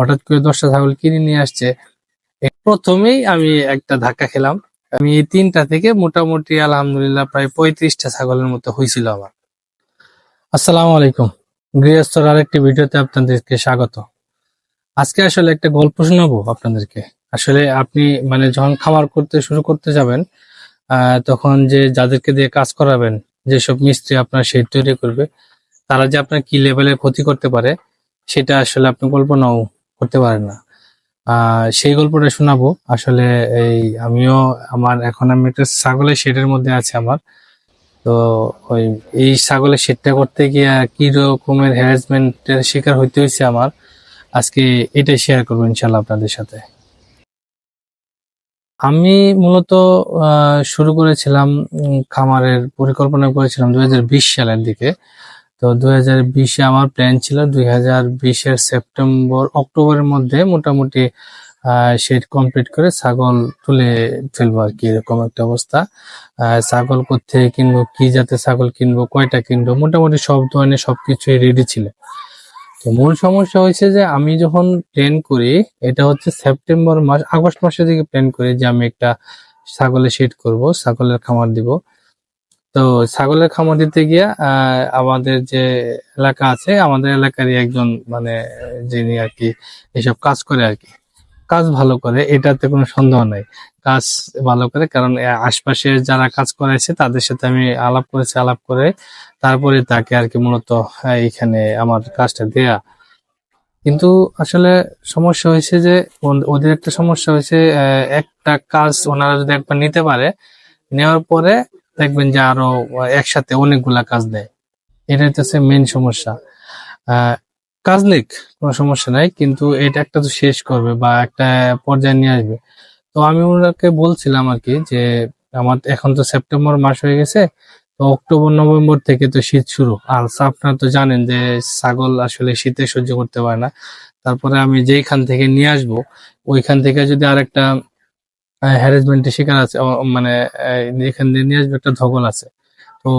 হঠাৎ করে দশটা ছাগল কিনে নিয়ে আসছে। প্রথমেই আমি একটা ধাক্কা খেলাম। আমি এই তিনটা থেকে মোটামুটি আলহামদুলিল্লাহ প্রায় পঁয়ত্রিশটা ছাগলের মতো হয়েছিল আমার। আসসালামু আলাইকুম। গৃহস্থর আরেকটি ভিডিওতে আপনাদেরকে স্বাগত। আজকে আসলে একটা গল্প শোনাবো আপনাদেরকে। আসলে আপনি মানে যখন খামার করতে শুরু করতে যাবেন তখন যে যাদেরকে দিয়ে কাজ করাবেন, যেসব মিস্ত্রি আপনার শেড তৈরি করবে, তারা যে আপনার কি লেভেলের ক্ষতি করতে পারে, সেটা আসলে আপনি কল্পনাও করতে পারেন না। সেই গল্পটা শোনাবো। আসলে এই আমিও আমার, এখন আমি একটা ছাগলের শেডের মধ্যে আছে আমার। তো ওই, এই ছাগলের শেডটা করতে গিয়ে কি রকমের হ্যারাসমেন্টের শিকার হইতে হয়েছে আমার, আজকে এটাই শেয়ার করব ইনশাল্লাহ আপনাদের সাথে। আমি মূলত শুরু করেছিলাম খামারের পরিকল্পনা করেছিলাম দু হাজার বিশ সালের দিকে। তো দুই হাজার বিশে আমার প্ল্যান ছিল দুই হাজার বিশের সেপ্টেম্বর, অক্টোবরের মধ্যে মোটামুটি শেড কমপ্লিট করে ছাগল তুলে ফেলব আর কি, এরকম একটা অবস্থা। ছাগল কোথেকে কিনবো, কি জাতের ছাগল কিনবো, কয়টা কিনবো, মোটামুটি সব ধরনের সবকিছুই রেডি ছিল। তো মূল সমস্যা হয়েছে যে আমি যখন প্ল্যান করি, এটা হচ্ছে সেপ্টেম্বর মাস, আগস্ট মাসের দিকে প্ল্যান করি যে আমি একটা ছাগলের শেড করব, ছাগলের খামার দিব। তো ছাগলের খামার দিতে গিয়া আমাদের যে এলাকা আছে, আমাদের এলাকারই একজন মানে যিনি আর কি এসব কাজ করে আর কি। কাজ ভালো করে, এটাতে কোনো সন্দেহ নাই। কাজ ভালো করে, কারণ আশপাশে যারা কাজ করাইছে, তাদের সাথে আমি আলাপ করেছি, আলাপ করে তারপরে তাকে আর কি মূলত এইখানে আমার কাজটা দেয়া। কিন্তু আসলে সমস্যা হয়েছে যে ওদের একটা সমস্যা হয়েছে একটা কাজ ওনারা যদি একবার নিতে পারে, নেওয়ার পরে দেখবেন যে আরও একসাথে অনেকগুলা কাজ দেয়। এটা হচ্ছে মেন সমস্যা। কাজ নিক কোনো সমস্যা নাই, কিন্তু এটা একটা তো শেষ করবে বা একটা পর্যায়ে নিয়ে আসবে। তো আমি ওনাকে বলছিলাম আর কি যে, আমার এখন তো সেপ্টেম্বর মাস হয়ে গেছে, তো অক্টোবর, নভেম্বর থেকে তো শীত শুরু। আর আপনারা তো জানেন যে ছাগল আসলে শীতে সহ্য করতে পারে না। তারপরে আমি যেইখান থেকে নিয়ে আসব, ওইখান থেকে যদি আরেকটা হ্যারাসমেন্টের শিকার আছে মানে যেখান নিয়ে আসবে একটা ধকল আছে। তো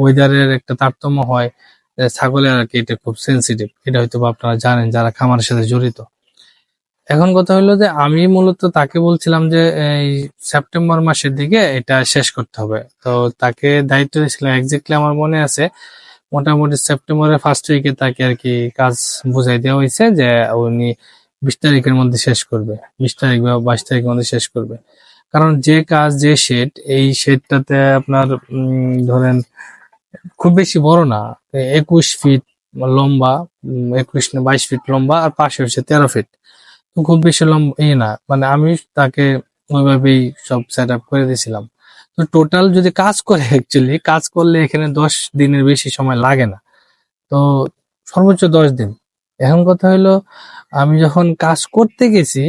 ওয়েদারের একটা তারতম্য হয় ছাগলের আর কি, এটা খুব সেন্সিটিভ এটা হয়তো আপনারা জানেন যারা খামারের সাথে জড়িত। এখন কথা হলো যে, আমি মূলত তাকে বলছিলাম যে, এই সেপ্টেম্বর মাসের দিকে এটা শেষ করতে হবে। তো তাকে দায়িত্ব দিয়েছিলাম এক্স্যাক্টলি আমার মনে আছে, মোটামুটি সেপ্টেম্বরের ফার্স্ট উইকে তাকে আর কি কাজ বুঝাই দেওয়া হয়েছে যে, উনি বিশ তারিখের মধ্যে শেষ করবে। বিশ তারিখ বা বাইশ তারিখের মধ্যে শেষ করবে। কারণ যে কাজ, যে শেড এই শেডটাতে আপনার ধরেন খুব বেশি বড় না। একুশ ফিট লম্বা একুশ বাইশ ফিট লম্বা আর পাশে হচ্ছে তেরো ফিট তো খুব বেশি লম্বা এই না। মানে আমি তাকে ওইভাবেই সব সেট আপ করে দিয়েছিলাম। তো টোটাল যদি কাজ করে অ্যাকচুয়ালি কাজ করলে এখানে দশ দিনের বেশি সময় লাগে না। তো সর্বোচ্চ দশ দিন। এখন কথা হইল, আমি যখন কাজ করতে গেছি,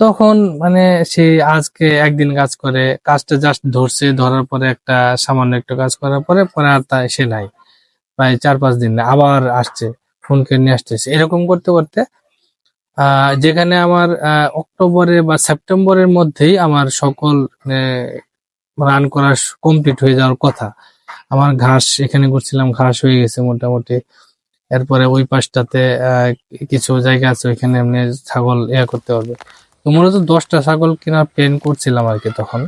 তখন মানে সে আজকে একদিন কাজ করে, কাজটা জাস্ট ধরছে, ধরার পরে একটা সামান্য একটু কাজ করার পরে পরে আর তা সে নাই। প্রায় চার পাঁচ দিন আবার আসছে, ফোন করে নিয়ে আসতেছে। এরকম করতে করতে যেখানে আমার অক্টোবরে বা সেপ্টেম্বরের মধ্যেই আমার সকল রান করা কমপ্লিট হয়ে যাওয়ার কথা। আমার ঘাস এখানে করছিলাম, ঘাস হয়ে গেছে মোটামুটি। এরপরে ওই পাশটাতে কিছু জায়গা আছে, ওইখানে এমনি ছাগল ইয়া করতে পারবে তো মূলত দশটা ছাগল কেনার প্ল্যান করছিলাম আর কি তখন।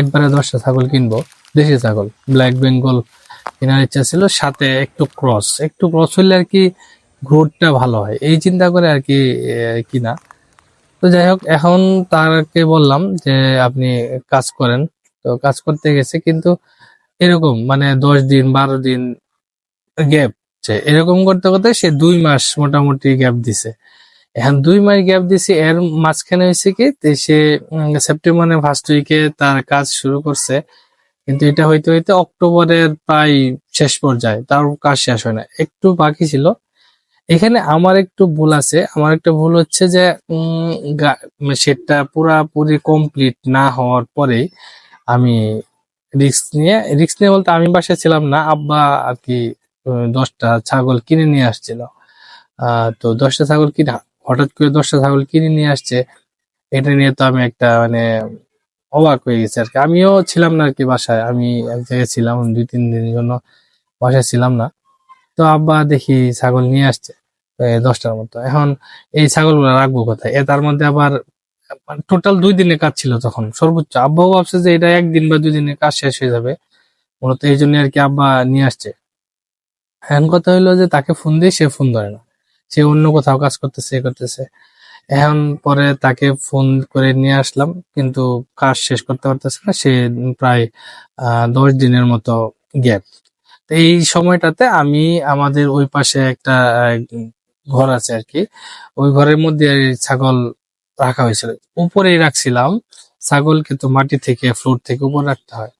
একবারে দশটা ছাগল কিনবো, দেশি ছাগল ব্ল্যাক বেঙ্গল কেনার ইচ্ছা ছিল, সাথে একটু ক্রস একটু ক্রস হলে আর কি গ্রোথটা ভালো হয়। এই চিন্তা করে আর কি কিনা। তো যাই হোক, এখন তারকে বললাম যে, আপনি কাজ করেন। তো কাজ করতে গেছে, কিন্তু এরকম মানে দশ দিন, বারো দিন গ্যাপ এরকম করতে করতে সে দুই মাস মোটামুটি গ্যাপ দিছে। এখন দুই মাস গ্যাপ দিছে, এর মাঝখানে হয়েছে কি সে সেপ্টেম্বরের ফার্স্ট উইকে তার কাজ শুরু করছে। কিন্তু এটা হইতে হইতে অক্টোবরের প্রায় শেষ পর্যায়ে, তার কাজ শেষ হয় না। একটু বাকি ছিল। এখানে আমার একটু ভুল আছে। আমার একটা ভুল হচ্ছে যে গা- সেটটা পুরাপুরি কমপ্লিট না হওয়ার পরেই আমি রিস্ক নিয়ে রিক্স নিয়ে বলতে আমি বাসায় ছিলাম না, আব্বা আর কি দশটা ছাগল কিনে নিয়ে আসছিল। তো দশটা ছাগল কিনে, হঠাৎ করে দশটা ছাগল কিনে নিয়ে আসছে, এটা নিয়ে তো আমি একটা মানে অবাক হয়ে গেছি আর কি। আমিও ছিলাম না আর কি বাসায়, আমি এক জায়গায় ছিলাম, দুই, তিন দিনের জন্য বাসায় ছিলাম না। তো আব্বা দেখি ছাগল নিয়ে আসছে দশটার মতো। এখন এই ছাগল ছাগলগুলো রাখব কোথায়? এ তার মধ্যে আবার টোটাল দুই দিনের কাজ ছিল তখন। সর্বোচ্চ আব্বাও ভাবছে যে এটা একদিন বা দুই দিনের কাজ শেষ হয়ে যাবে। মূলত এই জন্য আর কি আব্বা নিয়ে আসছে। এখন কথা হইল যে তাকে ফোন দিয়ে সে ফোন ধরে না। সে অন্য কোথাও কাজ করতেছে, এ করতেছে। এখন পরে তাকে ফোন করে নিয়ে আসলাম, কিন্তু কাজ শেষ করতে পারতেছে না। সে প্রায় দশ দিনের মতো গ্যাপ এই সময়টাতে আমি আমাদের ওই পাশে একটা ঘর আছে আর কি। ওই ঘরের মধ্যে ছাগল রাখা হয়েছিল। উপরেই রাখছিলাম। ছাগলকে তো মাটি থেকে ফ্লোর থেকে উপর রাখতে হয়।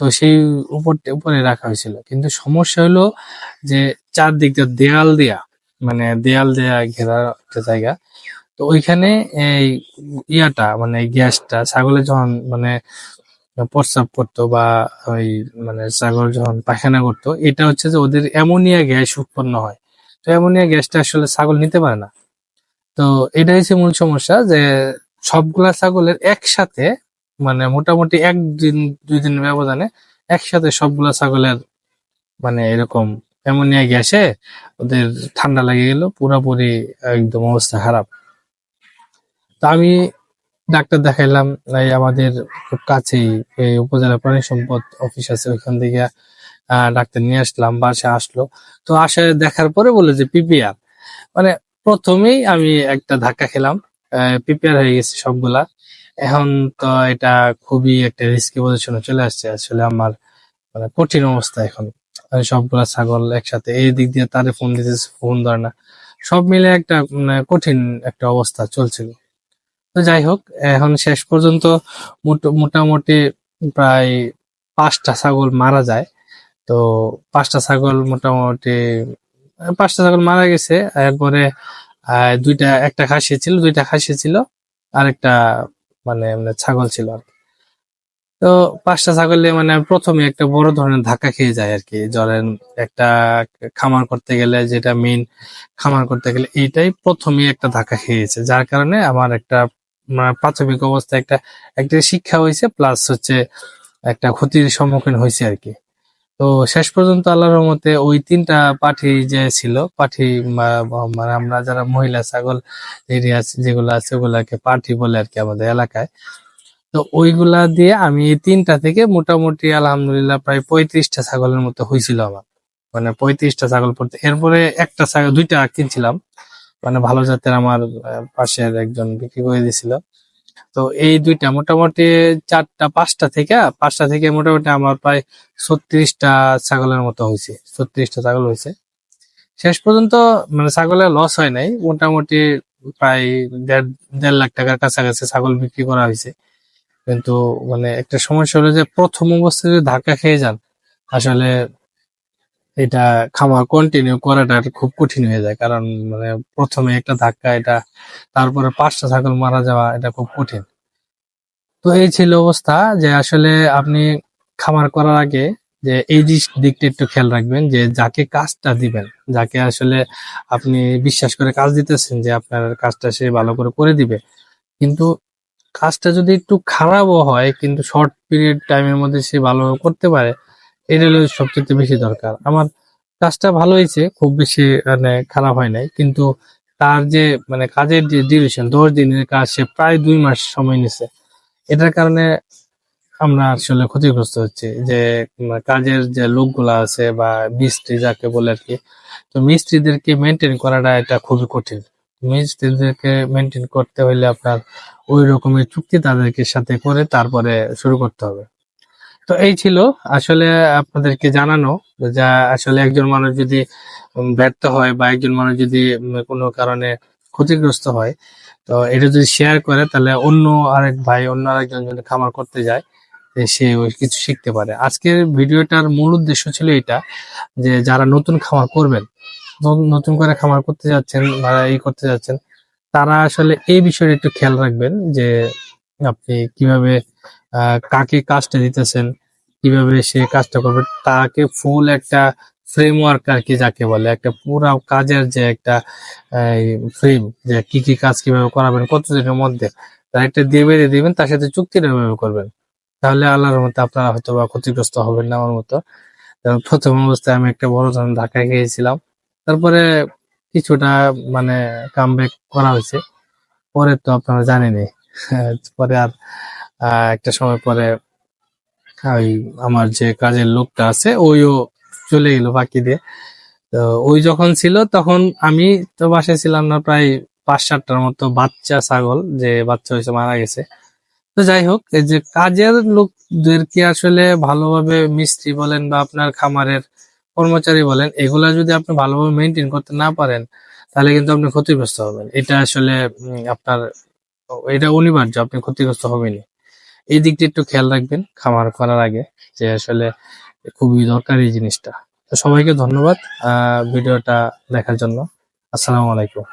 তো সেই উপর, উপরে রাখা হয়েছিল। কিন্তু সমস্যা হলো যে চারদিক দিয়ে দেয়াল দেয়া মানে দেয়াল দেয়া ঘেরা একটা জায়গা, তো ওইখানে এই ইয়াটা মানে গ্যাসটা, ছাগলে যখন মানে প্রস্রাব করতো বা ওই মানে ছাগল যখন পায়খানা করতো, এটা হচ্ছে যে ওদের অ্যামোনিয়া গ্যাস উৎপন্ন হয়। তো অ্যামোনিয়া গ্যাসটা আসলে ছাগল নিতে পারে না। তো এটা হচ্ছে মূল সমস্যা যে সবগুলা ছাগলের একসাথে মানে মোটামুটি একদিন, দুই দিন ব্যবধানে একসাথে সবগুলা ছাগলের মানে এরকম অ্যামোনিয়া গ্যাসে ওদের ঠান্ডা লেগে গেল, পুরোপুরি একদম অবস্থা খারাপ। তা আমি ডাক্তার দেখাইলাম, এই আমাদের খুব কাছেই এই উপজেলা প্রাণী সম্পদ অফিস আছে, ওইখান থেকে ডাক্তার নিয়ে আসলাম বাসে আসলো। তো আসে দেখার পরে বলল যে পিপিআর। মানে প্রথমেই আমি একটা ধাক্কা খেলাম পিপিআর হয়ে গেছে সবগুলা। এখন তো এটা খুবই একটা রিস্কি পজিশনে চলে আসছে। আসলে আমার মানে কঠিন অবস্থা এখন। সবগুলা ছাগল একসাথে এই দিক দিয়ে তারে ফোন দিতেছে ফোন ধরে না। সব মিলে একটা মানে কঠিন একটা অবস্থা চলছিল। তো যাই হোক, এখন শেষ পর্যন্ত মোট- মোটামুটি প্রায় পাঁচটা ছাগল মারা যায়। তো পাঁচটা ছাগল মোটামুটি, পাঁচটা ছাগল মারা গেছে। এরপরে দুইটা, একটা খাসি ছিল, দুইটা খাসি ছিল। আর একটা মানে মানে ছাগল ছিল আর। তো পাঁচটা ছাগলে মানে প্রথমে একটা বড় ধরনের ধাক্কা খেয়ে যায় আর কি। ধরেন একটা খামার করতে গেলে যেটা মেইন খামার করতে গেলে এইটাই প্রথমে একটা ধাক্কা খেয়েছে। যার কারণে আমার একটা মানে প্রাথমিক অবস্থায় একটা একটা শিক্ষা হয়েছে প্লাস হচ্ছে একটা ক্ষতির সম্মুখীন হয়েছে আর কি। তো শেষ পর্যন্ত আল্লাহর রহমতে ওই তিনটা পাঠি যে ছিল, পাঠি মানে আমরা যারা মহিলা, ছাগল এরিয়া যেগুলো আছে ওগুলাকে পাঠি বলে আর কি আমাদের এলাকায়। তো ওইগুলা দিয়ে আমি এই তিনটা থেকে মোটামুটি আলহামদুলিল্লাহ প্রায় পঁয়ত্রিশটা ছাগলের মতো হয়েছিল আমার। মানে পঁয়ত্রিশটা ছাগল পড়তে, এরপরে একটা ছাগল, দুইটা কিনছিলাম। মানে ভালো জাতের আমার পাশের একজন বিক্রি করে দিয়েছিল তো এই দুইটা মোটামুটি চারটা, পাঁচটা থেকে পাঁচটা থেকে মোটামুটি আমার প্রায় ছত্রিশটা ছাগলের মতো হয়েছে, ছত্রিশটা ছাগল হয়েছে। শেষ পর্যন্ত মানে ছাগলের লস হয় নাই, মোটামুটি প্রায় দেড় দেড় লাখ টাকার কাছাকাছি ছাগল বিক্রি করা হয়েছে। কিন্তু মানে একটা সমস্যা হলো যে প্রথম অবস্থায় যদি ধাক্কা খেয়ে যান, আসলে এটা খামার কন্টিনিউ করাটা খুব কঠিন হয়ে যায়। কারণ মানে প্রথমে একটা ধাক্কা, এটা তারপরে পাঁচটা ছাগল মারা যাওয়া, এটা খুব কঠিন। তো এই ছিল অবস্থা যে আসলে আপনি খামার করার আগে যে এই দিকটা একটু খেয়াল রাখবেন যে যাকে কাজটা দিবেন, যাকে আসলে আপনি বিশ্বাস করে কাজ দিতেছেন যে আপনার কাজটা সে ভালো করে করে দিবে। কিন্তু কাজটা যদি একটু খারাপও হয়, কিন্তু শর্ট পিরিয়ড টাইমের মধ্যে সে ভালোভাবে করতে পারে এটা সবচেয়ে বেশি দরকার। আমার কাজটা ভালো হয়েছে, খুব বেশি মানে খারাপ হয় নাই। কিন্তু তার যে মানে কাজের যে ডিউরেশন দশ দিনের কাজ, সে প্রায় দুই মাস সময় নিছে। এটার কারণে আমরা আসলে ক্ষতিগ্রস্ত হচ্ছি। যে কাজের যে লোকগুলা আছে বা মিস্ত্রি যাকে বলে আর কি, তো মিস্ত্রিদেরকে মেনটেন করাটা এটা খুবই কঠিন। মিস্ত্রিদেরকে মেনটেন করতে হলে আপনার ওই রকমের চুক্তি তাদেরকে সাথে করে তারপরে শুরু করতে হবে। তো এই ছিল আসলে আপনাদেরকে জানানো যা আসলে একজন মানুষ যদি ব্যর্থ হয় বা একজন মানুষ যদি কোনো কারণে ক্ষতিগ্রস্ত হয়, তো এটা যদি শেয়ার করে তাহলে অন্য আরেক ভাই, অন্য আরেকজন যদি খামার করতে যায় সে কিছু শিখতে পারে। আজকের ভিডিওটার মূল উদ্দেশ্য ছিল এটা যে যারা নতুন খামার করবেন, নতুন করে খামার করতে যাচ্ছেন বা এই করতে যাচ্ছেন, তারা আসলে এই বিষয়টা একটু খেয়াল রাখবেন যে আপনি কীভাবে কাকে কাজটা দিতেছেন, কীভাবে সে কাজটা করবে, তাকে ফুল একটা ফ্রেমওয়ার্ক আর কি যাকে বলে, একটা পুরো কাজের যে একটা ফ্রেম যে কি কি কাজ কীভাবে করাবেন কতদিনের মধ্যে, তার একটা দিয়ে বেরিয়ে দিবেন, তার সাথে চুক্তিটা এভাবে করবেন। তাহলে আল্লাহর মতো আপনারা হয়তো বা ক্ষতিগ্রস্ত হবেন না আমার মতো। প্রথম অবস্থায় আমি একটা বড় ধরনের ধাক্কা খেয়েছিলাম তারপরে কিছুটা মানে কামব্যাক করা হয়েছে। পরে তো আপনারা জানেনই। পরে আর একটা সময় পরে ওই আমার যে কাজের লোকটা আছে, ওইও চলে গেল ফাঁকি দিয়ে। তো ওই যখন ছিল, তখন আমি তো বাসায় ছিলাম না, প্রায় পাঁচ সাতটার মতো বাচ্চা ছাগল, যে বাচ্চা হয়েছে, মারা গেছে। তো যাই হোক, এই যে কাজের লোকদেরকে আসলে ভালোভাবে মিস্ত্রি বলেন বা আপনার খামারের কর্মচারী বলেন, এগুলা যদি আপনি ভালোভাবে মেনটেন করতে না পারেন, তাহলে কিন্তু আপনি ক্ষতিগ্রস্ত হবেন। এটা আসলে আপনার, এটা অনিবার্য, আপনি ক্ষতিগ্রস্ত হবেনই। এই দিকটা একটু খেয়াল রাখবেন খামার করার আগে যে আসলে খুবই দরকারি এই জিনিসটা। তো সবাইকে ধন্যবাদ ভিডিওটা দেখার জন্য। আসসালামু আলাইকুম।